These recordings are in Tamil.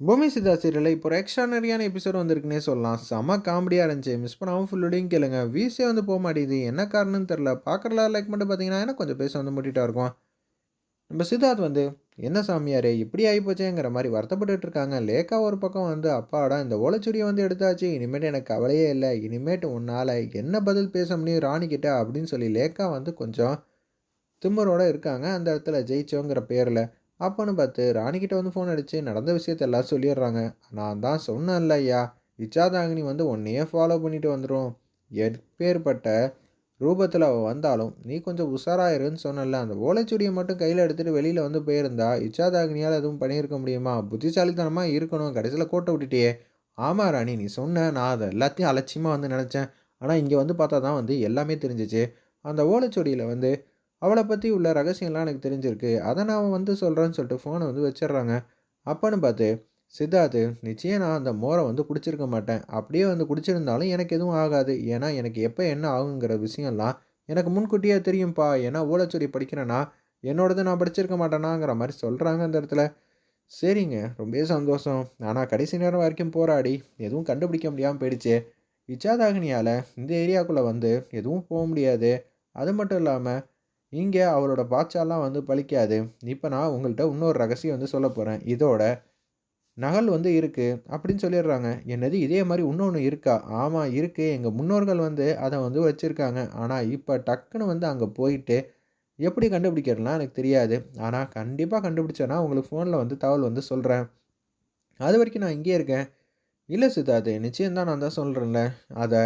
பூமி சித்தா சீரியலில் இப்போ ஒரு எக்ஸ்ட்ரானரியான எபிசோட் வந்திருக்குன்னே சொல்லலாம். செம காமெடியாக இருந்துச்சு. மிஸ் பண்ணாமல் ஃபுல்லோடையும் கேளுங்க. வீசே வந்து போக மாட்டேங்குது. என்ன காரணம்னு தெரில பார்க்குறலாம் லைக் மட்டும் பார்த்தீங்கன்னா எனக்கு கொஞ்சம் பேச வந்து முட்டிட்டா இருக்கும். நம்ம சித்தார்த் வந்து என்ன சாமியாரே இப்படி ஆகிப்போச்சேங்கிற மாதிரி வருத்தப்பட்டுட்டு இருக்காங்க. லேக்கா ஒரு பக்கம் வந்து அப்பாடா இந்த ஓலைச்சுரியை வந்து எடுத்தாச்சு. இனிமேட்டு எனக்கு கவலையே இல்லை. இனிமேட்டு உன்னால் என்ன பதில் பேச முடியும் ராணிக்கிட்ட அப்படின்னு சொல்லி லேக்கா வந்து கொஞ்சம் திம்மரோடு இருக்காங்க. அந்த இடத்துல ஜெயிச்சோங்கிற பேரில். அப்போன்னு பார்த்து ராணிக்கிட்ட வந்து ஃபோன் அடித்து நடந்த விஷயத்த எல்லாம் சொல்லிடுறாங்க. நான் தான் சொன்னேன்ல ஐயா இச்சாதாகினி வந்து உன்னையே ஃபாலோ பண்ணிட்டு வந்துடும் எப்பேற்பட்ட ரூபத்தில் அவள் வந்தாலும் நீ கொஞ்சம் உஷாராயிருன்னு சொன்னல அந்த ஓலைச்சுடியை மட்டும் கையில் எடுத்துகிட்டு வெளியில் வந்து போயிருந்தா இச்சாதாகினியால் எதுவும் பண்ணியிருக்க முடியுமா? புத்திசாலித்தனமாக இருக்கணும் கடைசியில் கோட்டை விட்டுட்டியே. ஆமாம் ராணி நீ சொன்ன நான் அதை எல்லாத்தையும் அலட்சியமாக வந்து நினச்சேன். ஆனால் இங்கே வந்து பார்த்தா தான் வந்து எல்லாமே தெரிஞ்சிச்சு. அந்த ஓலைச்சுடியில் வந்து அவளை பற்றி உள்ள ரகசியம்லாம் எனக்கு தெரிஞ்சிருக்கு. அதை நான் வந்து சொல்கிறேன்னு சொல்லிட்டு ஃபோனை வந்து வச்சிடுறாங்க. அப்பன்னு பார்த்து சித்தார்த்து நிச்சயம் நான் அந்த மோரை வந்து குடிச்சிருக்க மாட்டேன். அப்படியே வந்து குடிச்சிருந்தாலும் எனக்கு எதுவும் ஆகாது. ஏன்னா எனக்கு எப்போ என்ன ஆகுங்கிற விஷயம்லாம் எனக்கு முன்கூட்டியே தெரியும்ப்பா ஏன்னா ஓலைச்சுடி படிக்கிறேன்னா என்னோடது நான் படிச்சிருக்க மாட்டேனாங்கிற மாதிரி சொல்கிறாங்க அந்த இடத்துல. சரிங்க ரொம்ப சந்தோஷம். ஆனால் கடைசி நேரம் வரைக்கும் போராடி எதுவும் கண்டுபிடிக்க முடியாமல் போயிடுச்சு. இச்சாதாகினியால் இந்த ஏரியாவுக்குள்ளே வந்து எதுவும் போக முடியாது. அது மட்டும் இல்லாமல் இங்கே அவரோட பாட்சாலாம் வந்து பழிக்காது. இப்போ நான் உங்கள்கிட்ட இன்னொரு ரகசியம் வந்து சொல்ல போகிறேன் இதோட நகல் வந்து இருக்குது அப்படின்னு சொல்லிடுறாங்க. என்னது? இதே மாதிரி இன்னொன்று இருக்கா? ஆமாம் இருக்குது எங்கள் முன்னோர்கள் வந்து அதை வந்து வச்சுருக்காங்க. ஆனால் இப்போ டக்குன்னு வந்து அங்கே போயிட்டு எப்படி கண்டுபிடிக்கிறதுலாம் எனக்கு தெரியாது. ஆனால் கண்டிப்பாக கண்டுபிடிச்சேன்னா உங்களுக்கு ஃபோனில் வந்து தகவல் வந்து சொல்கிறேன் அது வரைக்கும் நான் இங்கேயே இருக்கேன். இல்லை சித்தார்த்து நிச்சயம்தான் நான் தான் சொல்கிறேன்ல அதை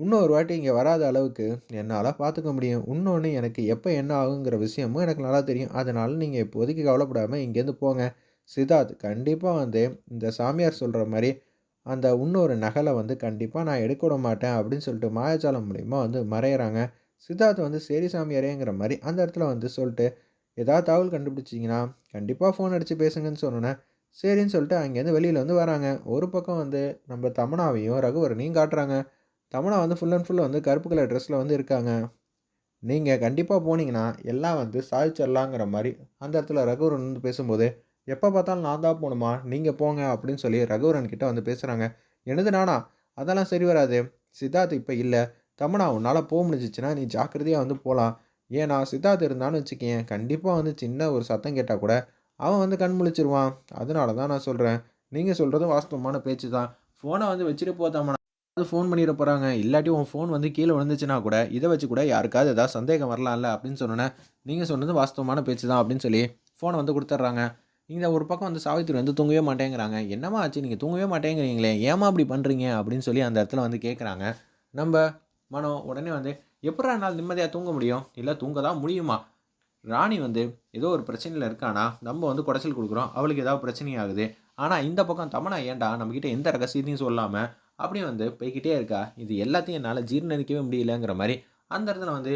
இன்னொரு வாட்டி இங்கே வராத அளவுக்கு என்னால் பார்த்துக்க முடியும். இன்னொன்று எனக்கு எப்போ என்ன ஆகுங்கிற விஷயமும் எனக்கு நல்லா தெரியும். அதனால் நீங்கள் இப்போதைக்கு கவலைப்படாமல் இங்கேருந்து போங்க. சித்தார்த் கண்டிப்பாக வந்து இந்த சாமியார் சொல்கிற மாதிரி அந்த இன்னொரு நகலை வந்து கண்டிப்பாக நான் எடுக்க விட மாட்டேன் அப்படின்னு சொல்லிட்டு மாயாஜாலம் மூலிமா வந்து மறையிறாங்க. சித்தார்த் வந்து சரி சாமியாரேங்கிற மாதிரி அந்த இடத்துல வந்து சொல்லிட்டு ஏதாவது தகவல் கண்டுபிடிச்சிங்கன்னா கண்டிப்பாக ஃபோன் அடித்து பேசுங்கன்னு சொன்னோன்னே சரின்னு சொல்லிட்டு அங்கேருந்து வெளியில் வந்து வராங்க. ஒரு பக்கம் வந்து நம்ம தமனாவையும் ரகுவரனையும் காட்டுறாங்க. தமனா வந்து ஃபுல் அண்ட் ஃபுல் வந்து கருப்பு கலர் ட்ரெஸ்ஸில் வந்து இருக்காங்க. நீங்கள் கண்டிப்பாக போனீங்கன்னா எல்லாம் வந்து சாதிச்சிடலாங்கிற மாதிரி அந்த இடத்துல ரகுவரன் வந்து பேசும்போது எப்போ பார்த்தாலும் நான் தான் போகணுமா? நீங்கள் போங்க அப்படின்னு சொல்லி ரகுவரன் கிட்டே வந்து பேசுகிறாங்க எனது நானா? அதெல்லாம் சரி வராது. சித்தார்த் இப்போ இல்லை. தமனா உன்னால் போக முடிஞ்சிச்சுன்னா நீ ஜாக்கிரதையாக வந்து போகலாம் ஏன்னா சித்தார்த் இருந்தான்னு வச்சுக்கேன் கண்டிப்பாக வந்து சின்ன ஒரு சத்தம் கேட்டால் கூட அவன் வந்து கண் முழிச்சிருவான். அதனால தான் நான் சொல்கிறேன் நீங்கள் சொல்கிறதும் வாஸ்தவமான பேச்சு தான் ஃபோனை வந்து வச்சுட்டு போதாமனா ஃபோன் பண்ணிட போகிறாங்க இல்லாட்டி உன் ஃபோன் வந்து கீழே விழுந்துச்சுன்னா கூட இதை வச்சு கூட யாருக்காவது ஏதாவது சந்தேகம் வரலாம்ல அப்படின்னு சொன்னோன்னே நீங்கள் சொன்னது வாஸ்தவமான பேச்சு தான் அப்படின்னு சொல்லி ஃபோனை வந்து கொடுத்துட்றாங்க. இந்த ஒரு பக்கம் வந்து சாவித்திரி வந்து தூங்கவே மாட்டேங்கிறாங்க. என்னம்மா ஆச்சு? நீங்கள் தூங்கவே மாட்டேங்கிறீங்களே. ஏமா அப்படி பண்ணுறீங்க அப்படின்னு சொல்லி அந்த இடத்துல வந்து கேட்குறாங்க நம்ம மனம் உடனே வந்து எப்படா நாள் நிம்மதியாக தூங்க முடியும்? இல்லை தூங்க தான் முடியுமா? ராணி வந்து ஏதோ ஒரு பிரச்சனையில் இருக்கானா? நம்ம வந்து குடைச்சல் கொடுக்குறோம். அவளுக்கு ஏதாவது பிரச்சனை ஆகுது ஆனால் இந்த பக்கம் தமனா ஏன்டா? நம்மக்கிட்ட எந்த ரகசியத்தையும் சொல்லாமல் அப்படியும் வந்து போய்கிட்டே இருக்கா? இது எல்லாத்தையும் என்னால் ஜீர்ணிக்கவே முடியலங்கிற மாதிரி அந்த இடத்துல வந்து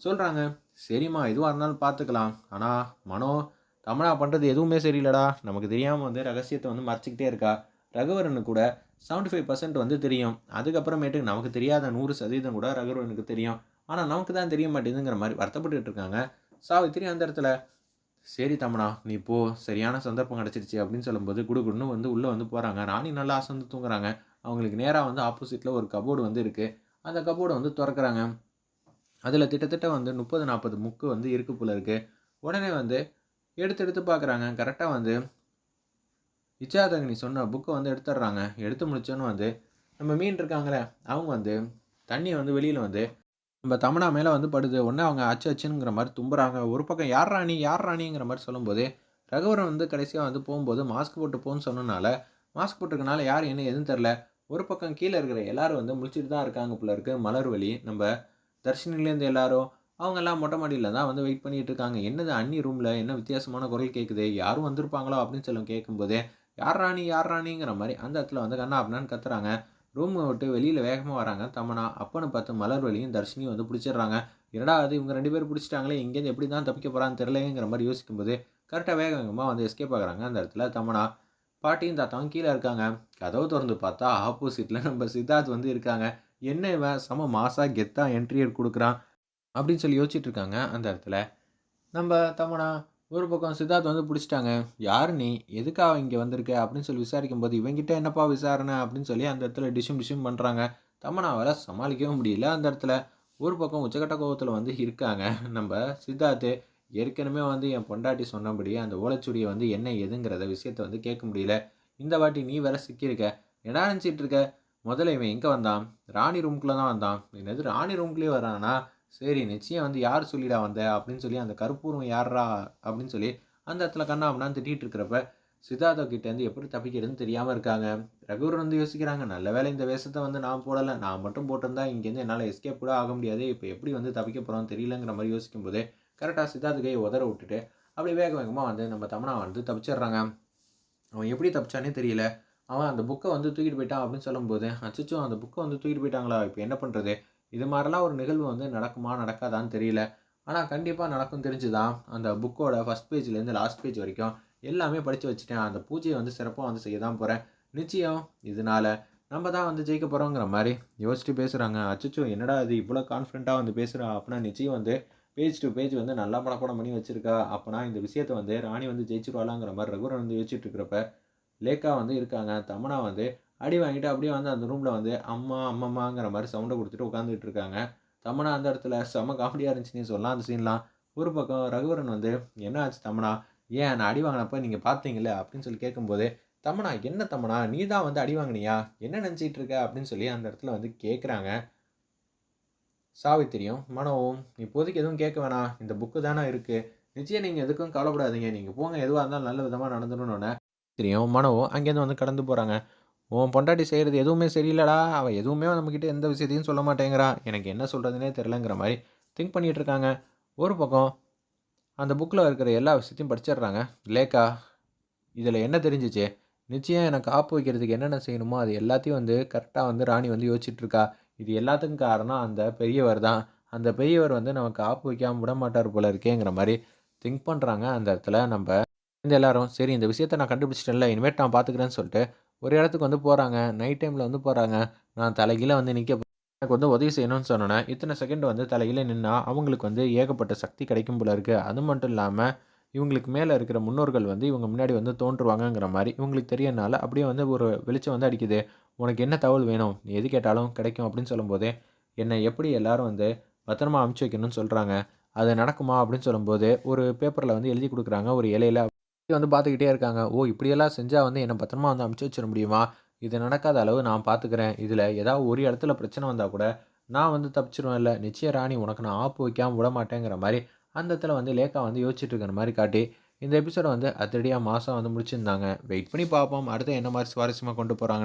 சொல்கிறாங்க சரிம்மா எதுவாக இருந்தாலும் பார்த்துக்கலாம் ஆனால் மனோ தமனா பண்ணுறது எதுவுமே சரியில்லடா. நமக்கு தெரியாமல் வந்து ரகசியத்தை வந்து மறைச்சிக்கிட்டே இருக்கா. ரகுவரனு கூட செவன்ட்டி ஃபைவ் பர்சன்ட் வந்து தெரியும். அதுக்கப்புறமேட்டுக்கு நமக்கு தெரியாத நூறு சதவீதம் கூட ரகுவரனுக்கு தெரியும். ஆனால் நமக்கு தான் தெரிய மாட்டேங்குதுங்கிற மாதிரி வருத்தப்பட்டுட்டு இருக்காங்க. சாவித்திரி அந்த இடத்துல சரி தமனா நீ போ. சரியான சந்தர்ப்பம் கிடச்சிருச்சு அப்படின்னு சொல்லும்போது குடுகுடுன்னு வந்து உள்ளே வந்து போகிறாங்க ராணி நல்லா அசந்து தூங்குறாங்க. அவங்களுக்கு நேராக வந்து ஆப்போசிட்டில் ஒரு கபோர்டு வந்து இருக்குது அந்த கபோர்டை வந்து திறக்கிறாங்க. அதில் கிட்டத்தட்ட வந்து முப்பது நாற்பது முக்கு வந்து இருக்கு போல இருக்குது உடனே வந்து எடுத்து எடுத்து பார்க்குறாங்க கரெக்டாக வந்து இச்சாதங்கனி சொன்ன புக்கை வந்து எடுத்துடுறாங்க. எடுத்து முடிச்சோன்னு வந்து நம்ம மீன் இருக்காங்களே அவங்க வந்து தண்ணியை வந்து வெளியில் வந்து நம்ம தமனா மேலே வந்து படுது. உடனே அவங்க அச்சு அச்சுங்கிற மாதிரி தும்புறாங்க. ஒரு பக்கம் யார் ராணி? யார் ராணிங்கிற மாதிரி சொல்லும்போது ரகுவரன் வந்து கடைசியாக வந்து போகும்போது மாஸ்க் போட்டு போகணும்னு சொன்னனால மாஸ்க் போட்டிருக்கனால யார் என்ன எதுவும் தெரில ஒரு பக்கம் கீழே இருக்கிற எல்லாரும் வந்து முழிச்சிட்டு தான் இருக்காங்க போல இருக்கு. மலர்வழி நம்ம தர்ஷினிலேருந்து எல்லாரும் அவங்க எல்லாம் மொட்டை மாடியில் தான் வந்து வெயிட் பண்ணிட்டு இருக்காங்க. என்னது அண்ணி ரூமில் என்ன வித்தியாசமான குரல் கேட்குது யாரும் வந்திருப்பாங்களோ அப்படின்னு சொல்லி கேட்கும்போது யார் ராணி யார் ராணிங்கிற மாதிரி அந்த இடத்துல வந்து கண்ணா அப்படின்னு கத்துறாங்க. ரூமை விட்டு வெளியில் வேகமாக வராங்க தமனா. அப்பன்னு பார்த்து மலர்வழியும் தர்ஷினியும் வந்து பிடிச்சிடுறாங்க. என்னடா அது இவங்க ரெண்டு பேரும் பிடிச்சிட்டாங்களே இங்கேருந்து எப்படி தான் தப்பிக்க போகிறான்னு தெரிலங்கிற மாதிரி யோசிக்கும்போது கரெக்டாக வேக வேகமாக வந்து எஸ்கேப் ஆகுறாங்க அந்த இடத்துல தமனா. பாட்டியும் தாத்தாவும் கீழே இருக்காங்க கதவு திறந்து பார்த்தா ஆப்போசிட்டில் நம்ம சித்தார்த் வந்து இருக்காங்க என்ன இவன் செம மாசாக கெத்தாக என்ட்ரியர் கொடுக்குறான் அப்படின்னு சொல்லி யோசிச்சுட்டு இருக்காங்க அந்த இடத்துல நம்ம தமனா ஒரு பக்கம் சித்தார்த் வந்து பிடிச்சிட்டாங்க. "யாரு நீ? எதுக்காக இங்கே வந்திருக்க?" அப்படின்னு சொல்லி விசாரிக்கும் போது இவங்கிட்ட என்னப்பா விசாரணை?" அப்படின்னு சொல்லி அந்த இடத்துல டிஷும் டிஷும் பண்ணுறாங்க தமன்னாவால சமாளிக்கவும் முடியல அந்த இடத்துல. ஒரு பக்கம் உச்சக்கட்ட கோபத்தில் வந்து இருக்காங்க நம்ம சித்தார்த்து. ஏற்கனவே வந்து என் பொண்டாட்டி சொன்னபடி அந்த ஓலைச்சுடியை வந்து என்ன ஏதுங்கிறத விஷயத்த வந்து கேட்க முடியல. இந்த வாட்டி நீ வேற சிக்கியிருக்க. என்ன நினைச்சிட்டு இருக்க? முதல்ல இவன் எங்கே வந்தான்? ராணி ரூம்குள்ளே தான் வந்தான். என்னது ராணி ரூம்குள்ளேயே வரானா? சரி நிச்சயம் வந்து யார் சொல்லிடா வந்த? அப்படின்னு சொல்லி அந்த கருப்பூரம் யாரா அப்படின்னு சொல்லி அந்த இடத்துல கண்ணா அப்படின்னா திட்டிகிட்டு இருக்கிறப்ப, சித்தார்த்த கிட்டேருந்து எப்படி தப்பிக்கிறதுன்னு தெரியாமல் இருக்காங்க. ரகுவரன் வந்து யோசிக்கிறாங்க, நல்ல வேளை இந்த வேஷத்தை வந்து நான் போடலை நான் மட்டும் போட்டிருந்தா இங்கேருந்து என்னால் எஸ்கேப் கூட ஆக முடியாது. இப்போ எப்படி வந்து தப்பிக்க போகிறோம் தெரியலங்கிற மாரி யோசிக்கும்போதே, கரெக்டாக சித்தார்த்து கையை உதற விட்டுட்டு, அப்படியே வேக வேகமாக வந்து நம்ம தமனா வந்து தப்பிச்சிடுறாங்க. அவன் எப்படி தப்பிச்சானே தெரியல. அவன் அந்த புக்கை வந்து தூக்கிட்டு போயிட்டான் அப்படின்னு சொல்லும்போது, அச்சச்சோ! அந்த புக்கை வந்து தூக்கிட்டு போயிட்டாங்களா? இப்போ என்ன பண்ணுறது இது மாதிரிலாம் ஒரு நிகழ்வு வந்து நடக்குமா? நடக்காதான்னு தெரியல. ஆனால் கண்டிப்பாக நடக்கும் தெரிஞ்சுதான் அந்த புக்கோட ஃபர்ஸ்ட் பேஜ்லேருந்து லாஸ்ட் பேஜ் வரைக்கும் எல்லாமே படித்து வச்சுட்டேன். அந்த பூஜையை வந்து சிறப்பாக வந்து செய்ய தான் போகிறேன் நிச்சயம் இதனால நம்ம தான் வந்து ஜெயிக்க போகிறோங்கிற மாதிரி யோசிச்சுட்டு பேசுகிறாங்க அச்சச்சோ! என்னடா இது இவ்வளோ கான்ஃபிடண்ட்டாக வந்து பேசுகிறா அப்படின்னா நிச்சயம் வந்து பேஜ் டூ பேஜ் வந்து நல்லா படப்படம் பண்ணி வச்சிருக்கா. அப்போனா இந்த விஷயத்த வந்து ராணி வந்து ஜெயிச்சிருவாளாங்கிற மாதிரி ரகுரன் வந்து யோசிச்சுட்டு இருக்கிறப்ப, லேக்கா வந்து இருக்காங்க. தமனா வந்து அடி வாங்கிட்டு அப்படியே வந்து அந்த ரூமில் வந்து அம்மா, அம்மம்மாங்கிற மாதிரி சவுண்டை கொடுத்துட்டு உட்காந்துட்டு இருக்காங்க. தமனா அந்த இடத்துல செம்ம காமெடியாக இருந்துச்சுன்னு சொல்லலாம் அந்த சீன்லாம். ஒரு பக்கம் ரகுவரன் வந்து, "என்ன ஆச்சு தமனா ஏன் நான் அடி வாங்கினப்ப நீங்கள் பார்த்தீங்களே அப்படின்னு சொல்லி கேட்கும்போது, தமனா என்ன தமனா நீ தான் வந்து அடி வாங்கினியா? என்ன நினச்சிட்டு இருக்க?" அப்படின்னு சொல்லி அந்த இடத்துல வந்து கேட்குறாங்க. சாவித்திரியும், மனோவும், "இப்போதைக்கு எதுவும் கேட்க வேணாம். இந்த புக்கு தானே இருக்குது நிச்சயம் நீங்கள் எதுக்கும் கவலைப்படாதீங்க. நீங்கள் போங்க. எதுவாக இருந்தாலும் நல்ல விதமாக நடந்துரும்னோனே" தெரியும் மனோவும் அங்கேருந்து வந்து கடந்து போகிறாங்க "உன் பொண்டாட்டி செய்கிறது எதுவுமே சரியில்லடா. அவள் எதுவுமே நம்மக்கிட்ட எந்த விஷயத்தையும் சொல்ல மாட்டேங்கிறா. எனக்கு என்ன சொல்கிறதுனே தெரிலங்கிற மாதிரி திங்க் பண்ணிகிட்டு இருக்காங்க. ஒரு பக்கம் அந்த புக்கில் இருக்கிற எல்லா விஷயத்தையும் படிச்சிடுறாங்க. லேக்கா, இதில் என்ன தெரிஞ்சிச்சு நிச்சயம் எனக்கு ஆப்பு வைக்கிறதுக்கு என்னென்ன செய்யணுமோ அது எல்லாத்தையும் வந்து கரெக்டாக வந்து ராணி வந்து யோசிச்சுட்ருக்கா இது எல்லாத்துக்கும் காரணம் அந்த பெரியவர் தான். அந்த பெரியவர் வந்து நமக்கு ஆப்பு வைக்காம விடமாட்டார் போல இருக்கேங்கிற மாதிரி திங்க் பண்ணுறாங்க அந்த இடத்துல நம்ம இந்த எல்லாரும். சரி இந்த விஷயத்த நான் கண்டுபிடிச்சிட்டேன்ல, இனிமேட் நான் பார்த்துக்கிறேன்னு சொல்லிட்டு ஒரு இடத்துக்கு வந்து போகிறாங்க நைட் டைமில் வந்து போகிறாங்க நான் தலைகீழ வந்து நிற்க எனக்கு வந்து உதவி செய்யணும்னு சொன்னோன்னே இத்தனை செகண்ட் வந்து தலைகீழே நின்னா அவங்களுக்கு வந்து ஏகப்பட்ட சக்தி கிடைக்கும் போல இருக்குது அது மட்டும் இல்லாமல் இவங்களுக்கு மேலே இருக்கிற முன்னோர்கள் வந்து இவங்க முன்னாடி வந்து தோன்றுவாங்கங்கிற மாதிரி இவங்களுக்கு தெரியனால அப்படியே வந்து ஒரு வெளிச்சம் வந்து அடிக்குது. "உனக்கு என்ன தகவல் வேணும்? நீ எது கேட்டாலும் கிடைக்கும்." அப்படின்னு சொல்லும்போது என்னை எப்படி எல்லாரும் வந்து பத்திரமா அனுப்பிச்சு வைக்கணும்னு சொல்கிறாங்க அது நடக்குமா?" அப்படின்னு சொல்லும்போது, ஒரு பேப்பரில் வந்து எழுதி கொடுக்குறாங்க ஒரு இலையில் வந்து பார்த்துக்கிட்டே இருக்காங்க. "ஓ! இப்படியெல்லாம் செஞ்சால் வந்து என்னை பத்திரமா வந்து அமுச்சு வச்சிட முடியுமா? இது நடக்காத அளவு நான் பார்த்துக்கிறேன். இதில் ஏதாவது ஒரு இடத்துல பிரச்சனை வந்தால் கூட, நான் வந்து தப்பிச்சுருவேன்ல. நிச்சயம் ராணி உனக்கு நான் ஆப்பு வைக்காமல் விட மாட்டேங்கிற மாதிரி அந்த இடத்துல வந்து லேக்கா வந்து யோசிச்சுட்டு இருக்கிற மாதிரி காட்டி, இந்த எபிசோடை வந்து அத்தடியாக மாதம் வந்து முடிச்சிருந்தாங்க. வெயிட் பண்ணி பார்ப்போம். அடுத்து என்ன மாதிரி சுவாரஸ்யமாக கொண்டு போகிறாங்கன்னு